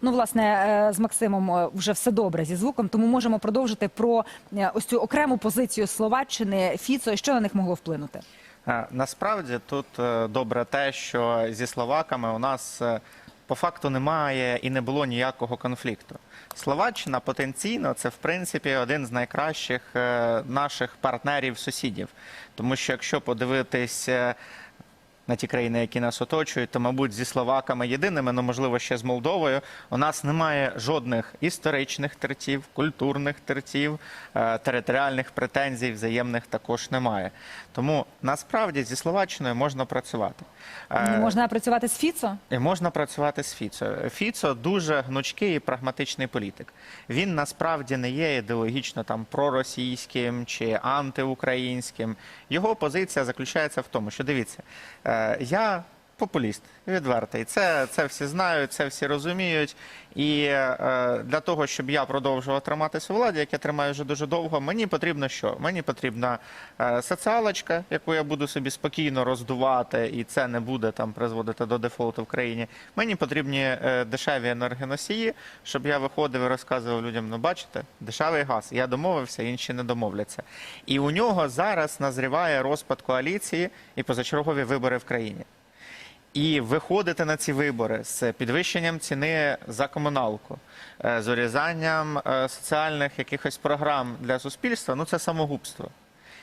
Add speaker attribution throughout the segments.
Speaker 1: Ну, власне, е, з Максимом е, вже все добре зі звуком, тому можемо продовжити про е, ось цю окрему позицію Словаччини Фіцо що на них могло вплинути.
Speaker 2: Насправді тут добре те, що зі словаками у нас по факту немає і не було ніякого конфлікту. Словаччина потенційно це в принципі один з найкращих наших партнерів-сусідів. Тому що якщо подивитись. На ті країни, які нас оточують, то, мабуть, зі словаками єдиними, ну можливо, ще з Молдовою, у нас немає жодних історичних тертів, культурних тертів, е, територіальних претензій, взаємних також немає. Тому насправді зі Словаччиною можна працювати. Е,
Speaker 1: можна працювати з Фіцо?
Speaker 2: можна працювати з Фіцо. Фіцо дуже гнучкий і прагматичний політик. Він насправді не є ідеологічно там проросійським чи антиукраїнським. Його позиція заключається в тому, що дивіться, е, я популіст відвертий. Це, це всі знають, це всі розуміють. І е, для того, щоб я продовжував триматися у владі, як я тримаю вже дуже довго, мені потрібно що? Мені потрібна е, соціалочка, яку я буду собі спокійно роздувати, і це не буде там призводити до дефолту в країні. Мені потрібні е, дешеві енергоносії, щоб я виходив і розказував людям: ну бачите, дешевий газ. Я домовився, інші не домовляться. І у нього зараз назріває розпад коаліції і позачергові вибори в країні. І виходити на ці вибори з підвищенням ціни за комуналку, е, з урізанням е, соціальних якихось програм для суспільства ну це самогубство.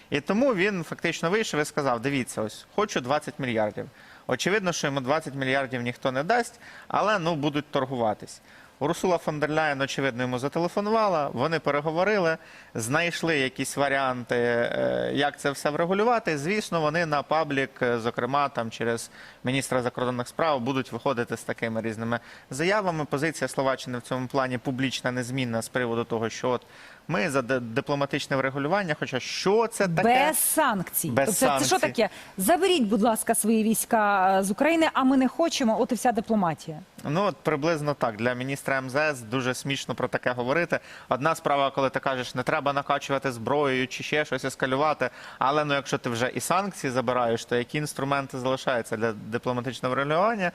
Speaker 2: І тому він фактично вийшов і сказав: дивіться, ось хочу 20 мільярдів. Очевидно, що йому 20 мільярдів ніхто не дасть, але ну будуть торгуватись. Урсула фон дер Ляєн, очевидно, йому зателефонувала. Вони переговорили, знайшли якісь варіанти, е, як це все врегулювати. Звісно, вони на паблік, е, зокрема там через міністра закордонних справ, будуть виходити з такими різними заявами. Позиція Словаччини в цьому плані публічна, незмінна з приводу того, що от ми за дипломатичне врегулювання. Хоча що це таке?
Speaker 1: Без санкцій.
Speaker 2: Без
Speaker 1: Тобто це, це що таке? Заберіть, будь ласка, свої війська е, з України, а ми не хочемо. От і вся дипломатія.
Speaker 2: Ну от приблизно так. Для міністра МЗС дуже смішно про таке говорити. Одна справа, коли ти кажеш, не треба накачувати зброєю чи ще щось ескалювати. Але ну, якщо ти вже і санкції забираєш, то які інструменти залишаються для дипломатичного врегулювання?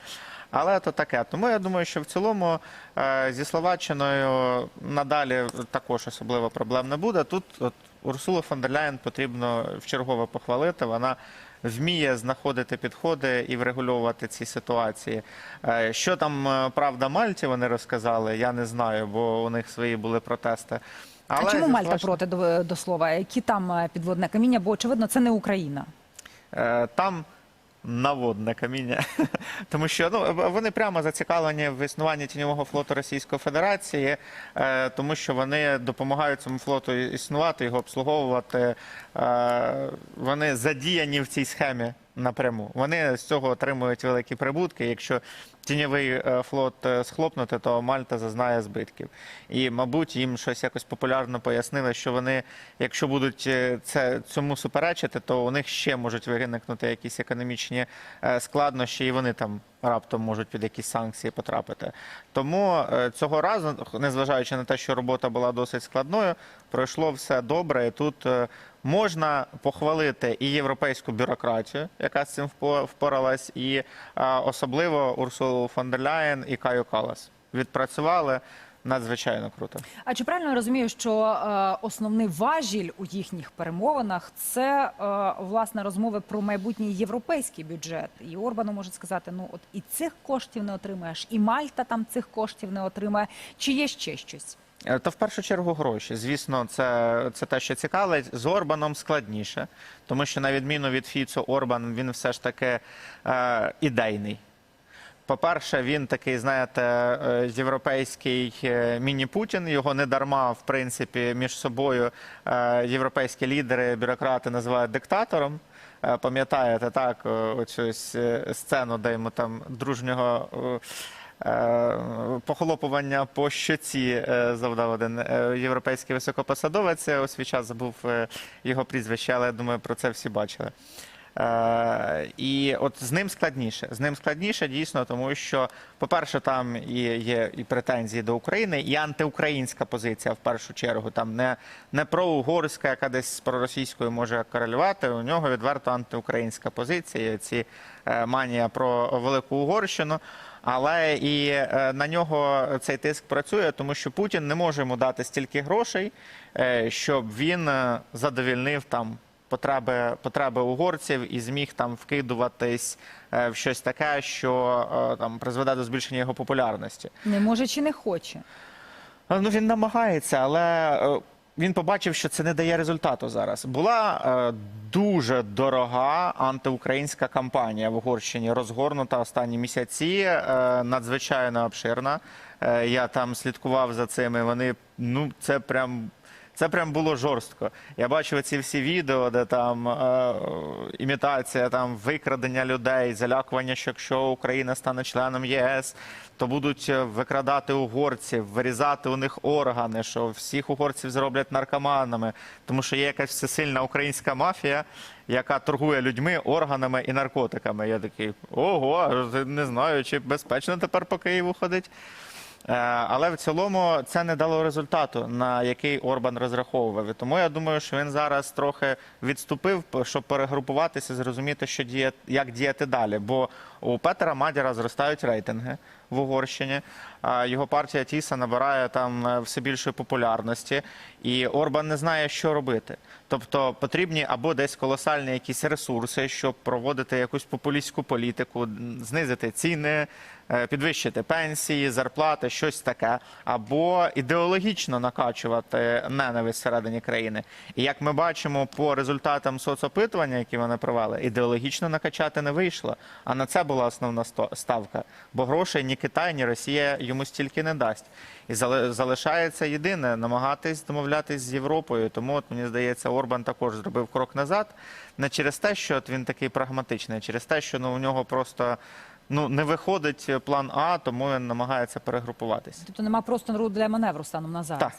Speaker 2: Але то таке. Тому я думаю, що в цілому е, зі Словаччиною надалі також особливо проблем не буде. Тут от Урсулу фон дер Ляєн потрібно вчергове похвалити. Вона вміє знаходити підходи і врегульовувати ці ситуації. Е, Що там е, правда Мальті вони розказали, я не знаю, бо у них свої були протести.
Speaker 1: а чому Мальта
Speaker 2: власне...
Speaker 1: проти до, до слова? Які там е, підводне каміння? Бо очевидно, це не Україна.
Speaker 2: Там наводне каміння, тому що ну вони прямо зацікавлені в існуванні тіньового флоту Російської Федерації, е, тому що вони допомагають цьому флоту існувати, його обслуговувати. Е, Вони задіяні в цій схемі напряму. Вони з цього отримують великі прибутки. Якщо тіньовий е, флот е, схлопнути, то Мальта зазнає збитків. І, мабуть, їм щось якось популярно пояснили, що вони, якщо будуть е, це цьому суперечити, то у них ще можуть виникнути якісь економічні складнощі, і вони там раптом можуть під якісь санкції потрапити. Тому цього разу, незважаючи на те, що робота була досить складною, пройшло все добре. І тут можна похвалити і європейську бюрократію, яка з цим впо- впоралась, і особливо Урсулу фон дер Ляєн і Каю Калас. Відпрацювали надзвичайно круто.
Speaker 1: А чи правильно я розумію, що е, основний важіль у їхніх перемовинах це е, власне розмови про майбутній європейський бюджет? І Орбану можуть сказати: ну от і цих коштів не отримаєш, і Мальта там цих коштів не отримає. Чи є ще щось?
Speaker 2: Е, Та в першу чергу гроші. Звісно, це, це те, що цікавить. З Орбаном складніше, тому що на відміну від Фіцо, Орбан він все ж таки е, ідейний. По-перше, він такий, знаєте, е, європейський е, міні-Путін. Його не дарма, в принципі, між собою європейські лідери, бюрократи називають диктатором. Пам'ятаєте так, оцю сцену, де йому там дружнього. Е, Похлопування по щоці е, завдав один е, європейський високопосадовець. У свій час забув його прізвище, але я думаю, про це всі бачили. І от з ним складніше. З ним складніше дійсно, тому що, по-перше, там і є і претензії до України, і антиукраїнська позиція в першу чергу. Там не, не проугорська, яка десь з проросійською може корелювати. У нього відверто антиукраїнська позиція. Ці манія про велику Угорщину. Але і е, на нього цей тиск працює, тому що Путін не може йому дати стільки грошей, е, щоб він е, задовільнив там потреби, потреби угорців і зміг там вкидуватись в щось таке, що там призведе до збільшення його популярності.
Speaker 1: Не може чи не хоче.
Speaker 2: Ну він намагається, але він побачив, що це не дає результату зараз. Була е, дуже дорога антиукраїнська кампанія в Угорщині, розгорнута останні місяці, е, надзвичайно обширна. Е, я там слідкував за цим. і Вони ну це прям. Це прям було жорстко. Я бачив ці всі відео, де там е, імітація там викрадення людей, залякування, що якщо Україна стане членом ЄС, то будуть е, викрадати угорців, вирізати у них органи, що всіх угорців зроблять наркоманами, тому що є якась всесильна українська мафія, яка торгує людьми, органами і наркотиками. Я такий ого, не знаю, чи безпечно тепер по Києву ходить. Е, Але в цілому це не дало результату, на який Орбан розраховував. Тому я думаю, що він зараз трохи відступив, щоб перегрупуватися, зрозуміти, що діє, як діяти далі. Бо у Петера Мадіра зростають рейтинги в Угорщині. Його партія Тіса набирає там е, все більшої популярності, і Орбан не знає, що робити. Тобто потрібні або десь колосальні якісь ресурси, щоб проводити якусь популістську політику, знизити ціни, підвищити пенсії, зарплати, щось таке, або ідеологічно накачувати ненависть всередині країни. І як ми бачимо по результатам соцопитування, які вони провели, ідеологічно накачати не вийшло. А на це була основна ставка. Бо грошей ні Китай, ні Росія йому стільки не дасть. І залишається єдине намагатись домовлятись з Європою. Тому от мені здається, Орбан також зробив крок назад. Не через те, що от він такий прагматичний, а через те, що ну у нього просто ну не виходить план А, тому він намагається перегрупуватись.
Speaker 1: Тобто нема просто народу для маневру станом на зараз.
Speaker 2: Так.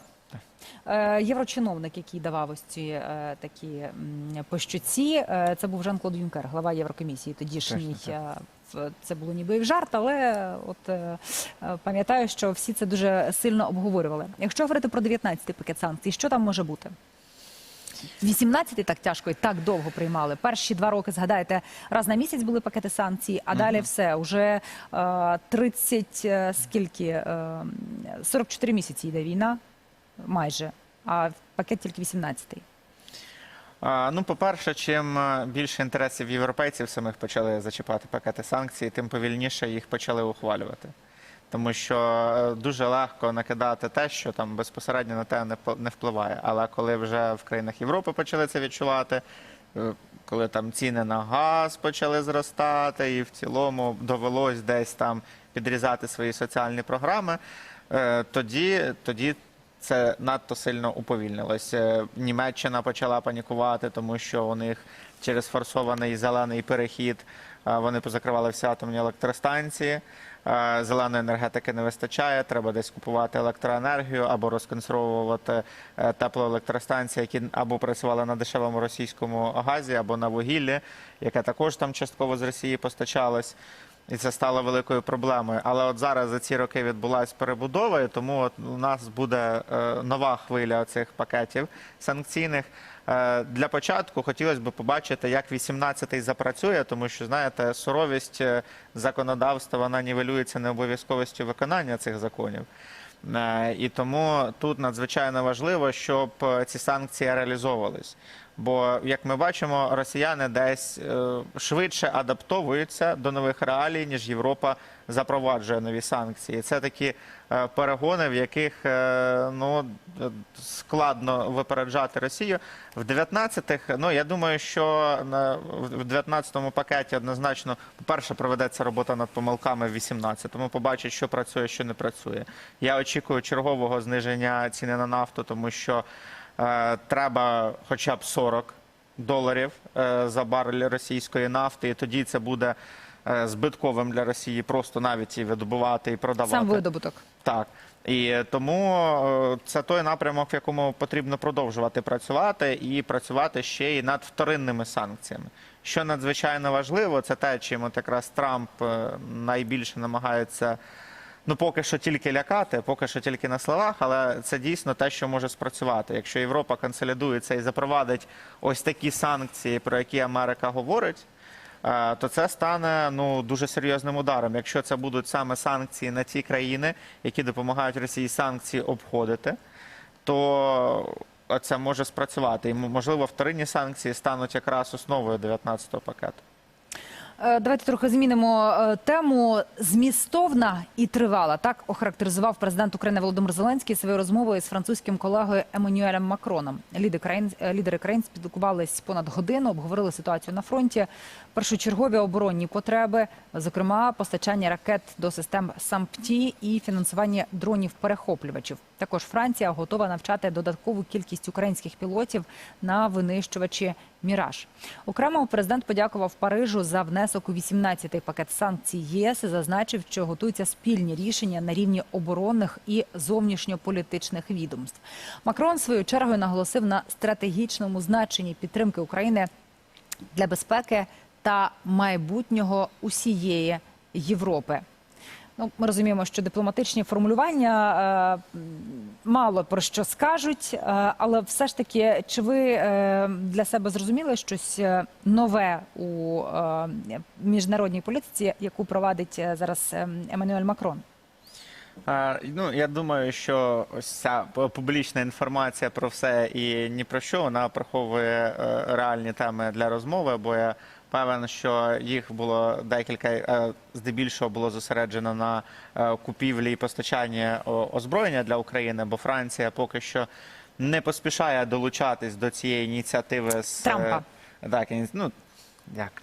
Speaker 1: Е, Єврочиновник, який давав ось ці е, такі м, по щоці, е, це був Жан-Клод Юнкер, глава Єврокомісії. Тодішній це було ніби і в жарт, але от пам'ятаю, що всі це дуже сильно обговорювали. Якщо говорити про 19-й пакет санкцій, що там може бути? 18-й так тяжко і так довго приймали. Перші два роки, згадайте, раз на місяць були пакети санкцій, а далі все. Уже е, 30, е, скільки, е, 44 місяці йде війна, майже, а пакет тільки 18-й.
Speaker 2: А, Ну, по-перше, чим е, більше інтересів європейців самих почали зачіпати пакети санкцій, тим повільніше їх почали ухвалювати. Тому що е, дуже легко накидати те, що там безпосередньо на те не впливає. Але коли вже в країнах Європи почали це відчувати, е, коли там ціни на газ почали зростати, і в цілому довелось десь там підрізати свої соціальні програми, е, тоді, тоді це надто сильно уповільнилось. Німеччина почала панікувати, тому що у них через форсований зелений перехід вони позакривали всі атомні електростанції. Зеленої енергетики не вистачає, треба десь купувати електроенергію або розконсервовувати е, теплоелектростанції, які або працювали на дешевому російському газі, або на вугіллі, яке також там частково з Росії постачалось. І це стало великою проблемою. Але от зараз за ці роки відбулася перебудова, і тому от у нас буде е, нова хвиля цих пакетів санкційних. Е, для початку хотілося б побачити, як 18-й запрацює, тому що знаєте, суровість е, законодавства вона нівелюється необов'язковістю виконання цих законів. І тому тут надзвичайно важливо, щоб ці санкції реалізовувались. Бо, як ми бачимо, росіяни десь е, швидше адаптовуються до нових реалій, ніж Європа запроваджує нові санкції. Це такі е, перегони, в яких е, ну складно випереджати Росію. В 19-х, ну я думаю, що на в 19-му пакеті однозначно, по-перше, проведеться робота над помилками в 18-му, побачить, що працює, що не працює. Я очікую чергового зниження ціни на нафту, тому що треба хоча б 40 доларів е, за барель російської нафти, і тоді це буде е, збитковим для Росії просто навіть і видобувати і продавати.
Speaker 1: Сам видобуток.
Speaker 2: Так. І тому е, це той напрямок, в якому потрібно продовжувати працювати, і працювати ще й над вторинними санкціями. Що надзвичайно важливо, це те, чим от якраз Трамп е, найбільше намагається. Ну, поки що тільки лякати, поки що тільки на словах, але це дійсно те, що може спрацювати. Якщо Європа консолідується і запровадить ось такі санкції, про які Америка говорить, е, то це стане ну дуже серйозним ударом. Якщо це будуть саме санкції на ті країни, які допомагають Росії санкції обходити, то це може спрацювати. І можливо, вторинні санкції стануть якраз основою 19-го пакету.
Speaker 1: Е, Давайте трохи змінимо е, тему. Змістовна і тривала. Так охарактеризував президент України Володимир Зеленський своєю розмовою з французьким колегою Еммануелем Макроном. Лідери країн е, лідери країн спілкувались понад годину, обговорили ситуацію на фронті, першочергові оборонні потреби, зокрема постачання ракет до систем САМПТІ і фінансування дронів-перехоплювачів. Також Франція готова навчати додаткову кількість українських пілотів на винищувачі Міраж. Окремо президент подякував Парижу за внесок у 18-й пакет санкцій ЄС і зазначив, що готуються спільні рішення на рівні оборонних і зовнішньополітичних відомств. Макрон своєю чергою наголосив на стратегічному значенні підтримки України для безпеки та майбутнього усієї Європи. Ну, ми розуміємо, що дипломатичні формулювання е, мало про що скажуть, е, але все ж таки, чи ви е, для себе зрозуміли щось е, нове у е, міжнародній політиці, яку провадить е, зараз е, Еммануель Макрон?
Speaker 2: Е, Ну, я думаю, що ось ця публічна інформація про все і ні про що вона приховує е, реальні теми для розмови, бо я певен, що їх було декілька, е, здебільшого було зосереджено на е, купівлі і постачанні озброєння для України, бо Франція поки що не поспішає долучатись до цієї ініціативи з е,
Speaker 1: Трампа.
Speaker 2: Так, ну, як,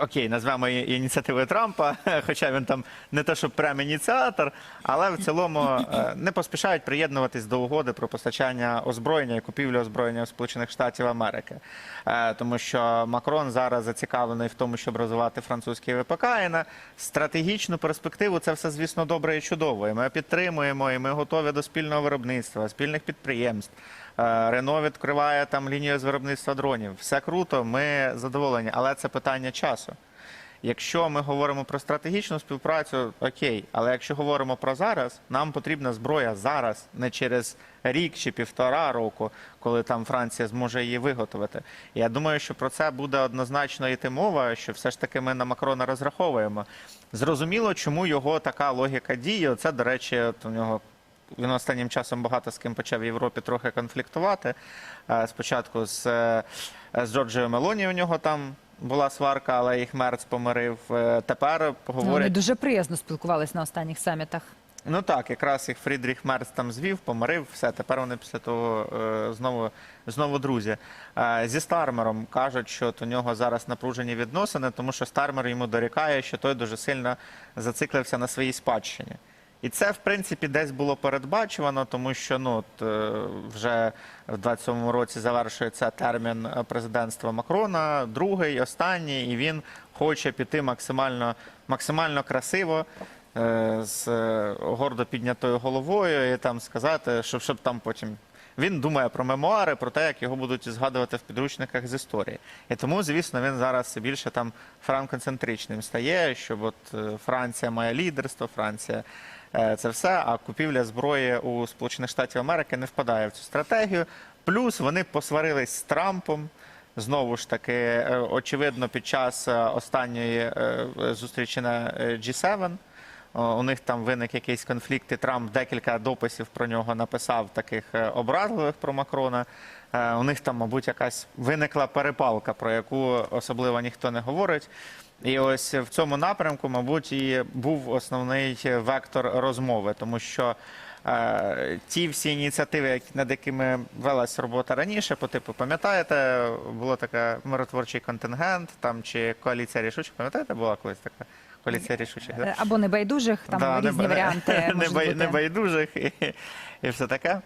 Speaker 2: окей, назвемо її ініціативою Трампа, хоча він там не те, що прям ініціатор, але в цілому е, не поспішають приєднуватись до угоди про постачання озброєння і купівлю озброєння Сполучених Штатів Америки. Е, Тому що Макрон зараз зацікавлений в тому, щоб розвивати французький ВПК, і на стратегічну перспективу це все, звісно, добре і чудово. І ми підтримуємо, і ми готові до спільного виробництва, спільних підприємств. Е, Рено відкриває там лінію з виробництва дронів. Все круто, ми задоволені, але це питання часу. Якщо ми говоримо про стратегічну співпрацю, окей, але якщо говоримо про зараз, нам потрібна зброя зараз, не через рік чи півтора року, коли там Франція зможе її виготовити. Я думаю, що про це буде однозначно йти мова, що все ж таки ми на Макрона розраховуємо. Зрозуміло, чому його така логіка діє. Це, до речі, от у нього він останнім часом багато з ким почав в Європі трохи конфліктувати. Е, Спочатку з, е, з Джорджією Мелоні у нього там була сварка, але їх Мерц помирив. Е, Тепер
Speaker 1: Ну, Вони дуже приязно спілкувались на останніх самітах.
Speaker 2: Ну так, якраз їх Фрідріх Мерц там звів, помирив, все. Тепер вони після того знову, знову друзі. Зі Стармером кажуть, що у нього зараз напружені відносини, тому що Стармер йому дорікає, що той дуже сильно зациклився на своїй спадщині. І це, в принципі, десь було передбачувано, тому що ну, от, е, вже в 27-му році завершується термін е, президентства Макрона, другий, останній, і він хоче піти максимально, максимально красиво е, з гордо піднятою головою і там сказати, щоб, щоб там потім. Він думає про мемуари, про те, як його будуть згадувати в підручниках з історії. І тому, звісно, він зараз більше там франкоцентричним стає, що от е, Франція має лідерство, Франція е, це все, а купівля зброї у Сполучених Штатів Америки не впадає в цю стратегію. Плюс вони посварились з Трампом. Знову ж таки, е, очевидно, під час останньої зустрічі на е, G7 о, у них там виник якийсь конфлікт, і Трамп декілька дописів про нього написав таких е, образливих про Макрона. Е, У них там, мабуть, якась виникла перепалка, про яку особливо ніхто не говорить. І ось в цьому напрямку, мабуть, і був основний вектор розмови, тому що е, ті всі ініціативи, над якими велась робота раніше, по типу, пам'ятаєте, було таке миротворчий контингент, там чи коаліція рішучих, пам'ятаєте, була колись така коаліція рішучих? да?
Speaker 1: Е, Або небайдужих, там
Speaker 2: Да,
Speaker 1: різні
Speaker 2: не-
Speaker 1: варіанти
Speaker 2: не, бай-
Speaker 1: бути.
Speaker 2: і, і все таке.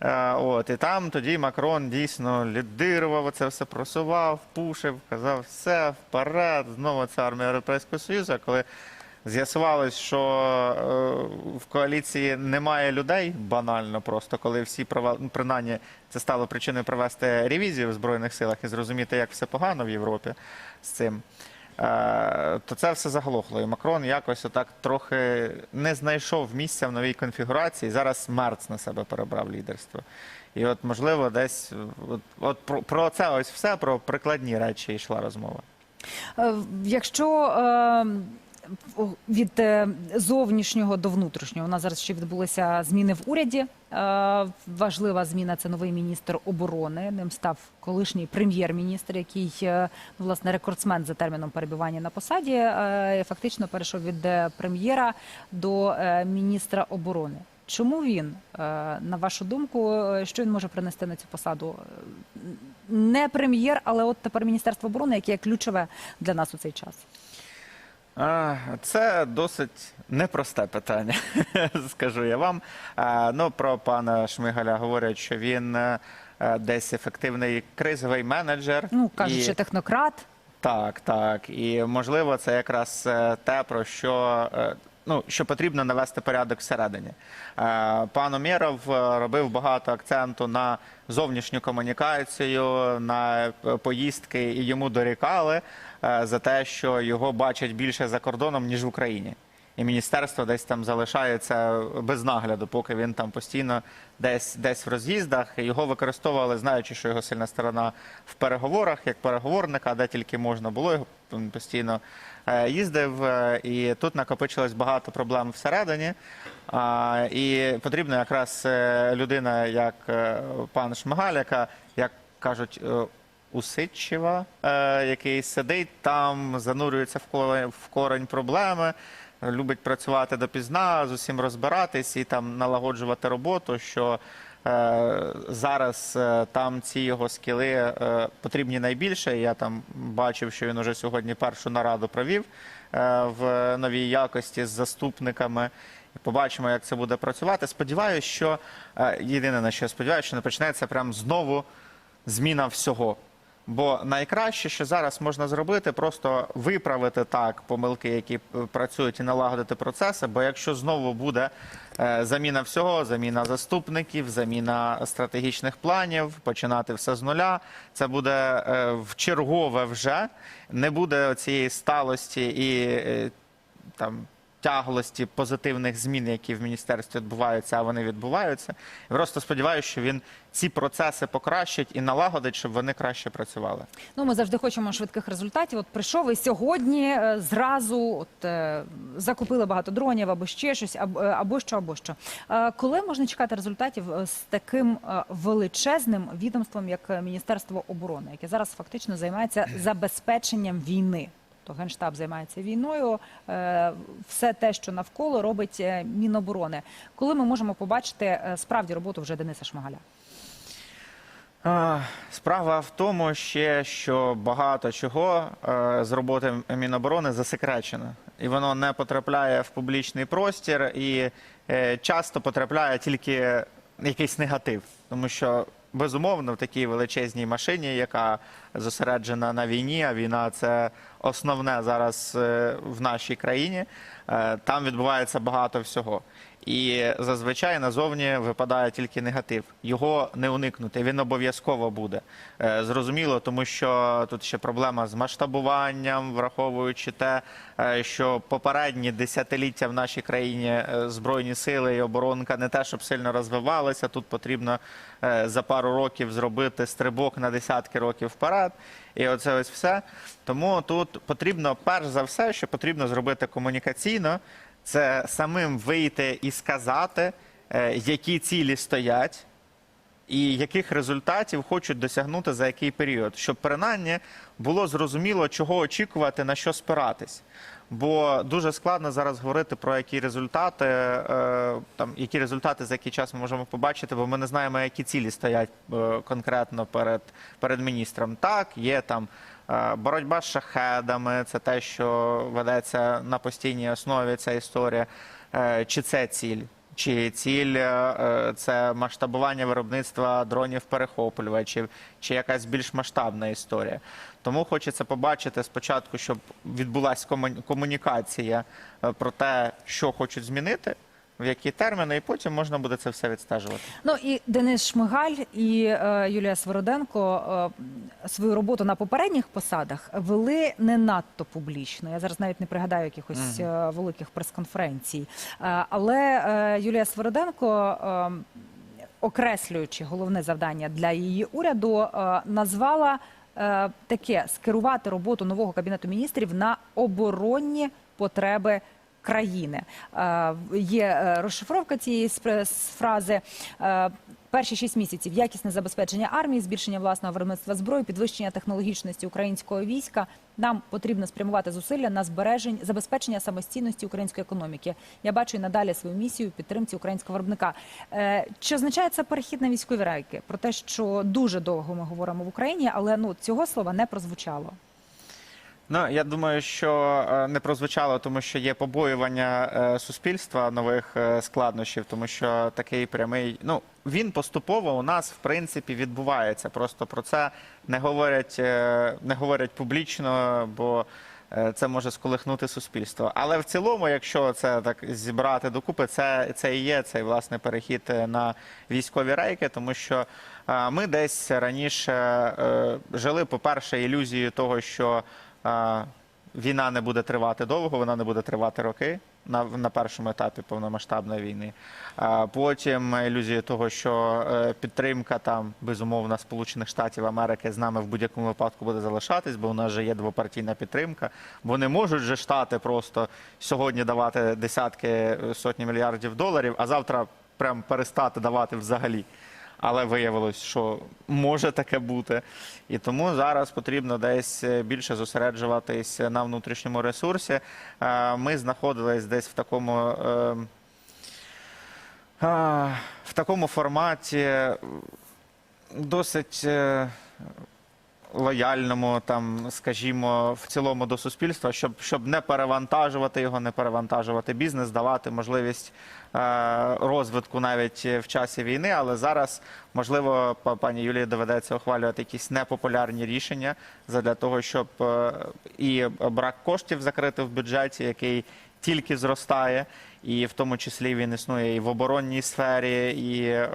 Speaker 2: Е, От, і там тоді Макрон дійсно лідирував, це все просував, пушив, казав, все, вперед, знову це армія Європейського Союзу. А Коли з'ясувалось, що е, в коаліції немає людей, банально просто, коли всі права- ну, принаймні це стало причиною провести ревізію в Збройних силах і зрозуміти, як все погано в Європі з цим. Е, то це все заглохло. І Макрон якось отак трохи не знайшов місця в новій конфігурації. Зараз Мерц на себе перебрав лідерство. І от, можливо, десь от, от про, про це ось все, про прикладні речі йшла розмова.
Speaker 1: Е, Якщо е, від е, зовнішнього до внутрішнього у нас зараз ще відбулися зміни в уряді. Е, Важлива зміна це новий міністр оборони. Ним став колишній прем'єр-міністр, який е, власне рекордсмен за терміном перебування на посаді. Фактично перейшов від прем'єра до міністра оборони. Чому він, на вашу думку, що він може принести на цю посаду? Не прем'єр, але от тепер Міністерство оборони, яке ключове для нас у цей час.
Speaker 2: Це досить непросте питання, скажу я вам. Ну, про пана Шмигаля говорять, що він е, е, десь ефективний кризовий менеджер.
Speaker 1: Ну кажуть,
Speaker 2: І-
Speaker 1: що технократ.
Speaker 2: Так, так. І можливо, це якраз е, те, про що. Ну, що потрібно навести порядок всередині. Е, Пан Омєров е, робив багато акценту на зовнішню комунікацію, на е, поїздки, і йому дорікали за те, що його бачать більше за кордоном, ніж в Україні. І міністерство десь там залишається без нагляду, поки він там постійно десь десь в роз'їздах. Його використовували, знаючи, що його сильна сторона в переговорах, як переговорника, де тільки можна було. Його постійно їздив. е, І тут накопичилось багато проблем всередині. І потрібна якраз е, людина, як е, пан Шмигаль, яка, як кажуть, е, усидчива, е, який сидить там, занурюється в корень, проблеми, любить працювати допізна, з усім розбиратись і там налагоджувати роботу. що е, Зараз е, там ці його скіли е, потрібні найбільше. Я там бачив, що він уже сьогодні першу нараду провів е, в новій якості з заступниками. Побачимо, як це буде працювати. Сподіваюся, що е, єдине на що сподіваюся, що не почнеться прям знову зміна всього. Бо найкраще, що зараз можна зробити, просто виправити так помилки, які е, працюють, і налагодити процеси. Бо якщо знову буде е, заміна всього, заміна заступників, заміна стратегічних планів, починати все з нуля, це буде е, в чергове вже не буде цієї сталості і там тяглості позитивних змін, які в міністерстві відбуваються, а вони відбуваються. І просто сподіваюся, що він ці процеси покращить і налагодить, щоб вони краще працювали.
Speaker 1: Ну, ми завжди хочемо швидких результатів. От прийшов і сьогодні е, зразу от, е, закупили багато дронів або ще щось, або, е, або що, або що. Коли можна чекати результатів з таким величезним відомством, як Міністерство оборони, яке зараз фактично займається забезпеченням війни? То Генштаб займається війною, е, все те, що навколо робить е, Міноборони. Коли ми можемо побачити е, справді роботу вже Дениса Шмигаля?
Speaker 2: Справа в тому ще, що багато чого з роботи Міноборони засекречено. І воно не потрапляє в публічний простір і часто потрапляє тільки якийсь негатив. Тому що, безумовно, в такій величезній машині, яка зосереджена на війні, а війна це основне зараз е, в нашій країні, е, там відбувається багато всього. І зазвичай назовні випадає тільки негатив. Його не уникнути. Він обов'язково буде. Е, Зрозуміло, тому що тут ще проблема з масштабуванням, враховуючи те, е, що попередні десятиліття в нашій країні е, збройні сили і оборонка не те, щоб сильно розвивалися. Тут потрібно за пару років зробити стрибок на десятки років вперед. І оце ось все. Тому тут потрібно, перш за все, що потрібно зробити комунікаційно, це самим вийти і сказати, е, які цілі стоять, і яких результатів хочуть досягнути за який період, щоб принаймні було зрозуміло, чого очікувати, на що спиратись. Бо дуже складно зараз говорити про які результати, е, там які результати за який час ми можемо побачити, бо ми не знаємо, які цілі стоять е, конкретно перед, перед міністром. Так, є там боротьба з шахедами, це те, що ведеться на постійній основі ця історія. Е, Чи це ціль? Чи ціль е, це масштабування виробництва дронів перехоплювачів, чи якась більш масштабна історія? Тому хочеться побачити спочатку, щоб відбулася кому- комунікація е, про те, що хочуть змінити, в які терміни, і потім можна буде це все відстежувати.
Speaker 1: Ну і Денис Шмигаль і е, Юлія Свороденко е, свою роботу на попередніх посадах вели не надто публічно. Я зараз навіть не пригадаю якихось е, великих прес-конференцій. Е, але е, Юлія Свороденко. е, Окреслюючи головне завдання для її уряду, е, назвала е, таке скерувати роботу нового кабінету міністрів на оборонні потреби. Країни Е, є е, розшифровка цієї фрази. Е, Перші шість місяців якісне забезпечення армії, збільшення власного виробництва зброї, підвищення технологічності українського війська. Нам потрібно спрямувати зусилля на збереження забезпечення самостійності української економіки. Я бачу і надалі свою місію підтримці українського виробника. Чи означає це перехід на військові рейки? Про те, що дуже довго ми говоримо в Україні, але ну цього слова не прозвучало.
Speaker 2: Ну, я думаю, що е, не прозвучало, тому що є побоювання е, суспільства нових е, складнощів, тому що такий прямий, ну він поступово у нас в принципі відбувається. Просто про це не говорять, не говорять публічно, бо це може сколихнути суспільство. Але в цілому, якщо це так зібрати докупи, це, це і є цей власне перехід на військові рейки, тому що ми десь раніше жили, по-перше, ілюзією того, що війна не буде тривати довго, вона не буде тривати роки на, на першому етапі повномасштабної війни. Потім ілюзія того, що е, підтримка там безумовно Сполучених Штатів Америки з нами в будь-якому випадку буде залишатись, бо у нас же є двопартійна підтримка. Бо не можуть же штати просто сьогодні давати десятки сотні мільярдів доларів, а завтра прям перестати давати взагалі. Але виявилось, що може таке бути. І тому зараз потрібно десь е, більше зосереджуватись на внутрішньому ресурсі. Ми знаходились десь в такому. е, В такому форматі досить е, лояльному, там, скажімо, в цілому до суспільства, щоб, щоб не перевантажувати його, не перевантажувати бізнес, давати можливість е, розвитку навіть в часі війни. Але зараз, можливо, па- пані Юлії доведеться ухвалювати якісь непопулярні рішення для того, щоб е, і брак коштів закрити в бюджеті, який тільки зростає, і в тому числі він існує і в оборонній сфері, і, е,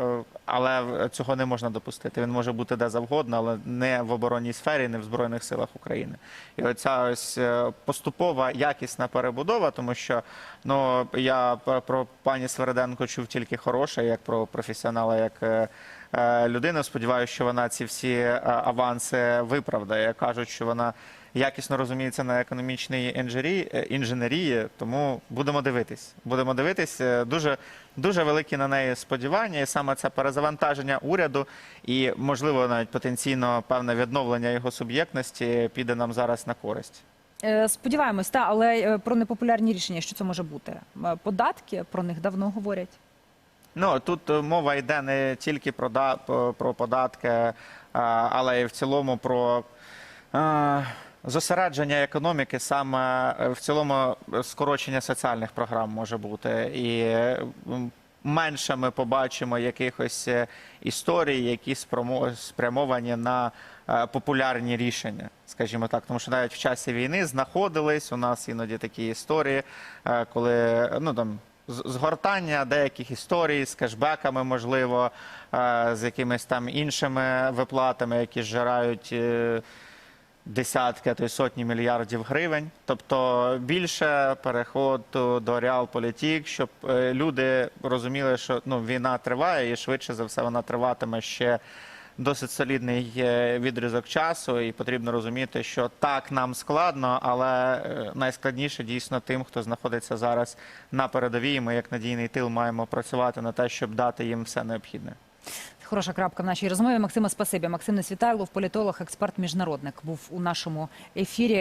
Speaker 2: але цього не можна допустити. Він може бути де завгодно, але не в оборонній сфері, не в Збройних силах України. І оця ось е, поступова якісна перебудова, тому що ну я про пані Свереденко чув тільки хороше, як про професіонала, як е, е. Сподіваюся, що вона ці всі аванси виправдає. Кажуть, що вона якісно розуміється на економічній інженерії, е, інженерії, тому будемо дивитись. Будемо дивитись. Е, Дуже, дуже великі на неї сподівання, і саме це перезавантаження уряду і, можливо, навіть потенційно певне відновлення його суб'єктності піде нам зараз на користь.
Speaker 1: Е, Сподіваємось, та але про непопулярні рішення, що це може бути? Податки про них давно говорять.
Speaker 2: Ну тут мова йде не тільки про, да, про про податки, але й в цілому про а, зосередження економіки, саме е, в цілому е, скорочення соціальних програм може бути. І менше ми побачимо якихось е, історій, які спрямовані на популярні рішення, скажімо так. Тому що навіть в часі війни знаходились у нас іноді такі історії, коли ну там. Згортання деяких історій з кешбеками, можливо, з якимись там іншими виплатами, які зжирають десятки, а то й сотні мільярдів гривень. Тобто більше переходу до реалполітік, щоб е, люди розуміли, що ну, війна триває і швидше за все вона триватиме ще досить солідний е, відрізок часу, і потрібно розуміти, що так нам складно, але е, найскладніше дійсно тим, хто знаходиться зараз на передовій. Ми як надійний тил маємо працювати на те, щоб дати їм все необхідне.
Speaker 1: Хороша крапка в нашій розмові. Максима Спасибі. Максим Несвітайлов, політолог, експерт, міжнародник, був у нашому ефірі.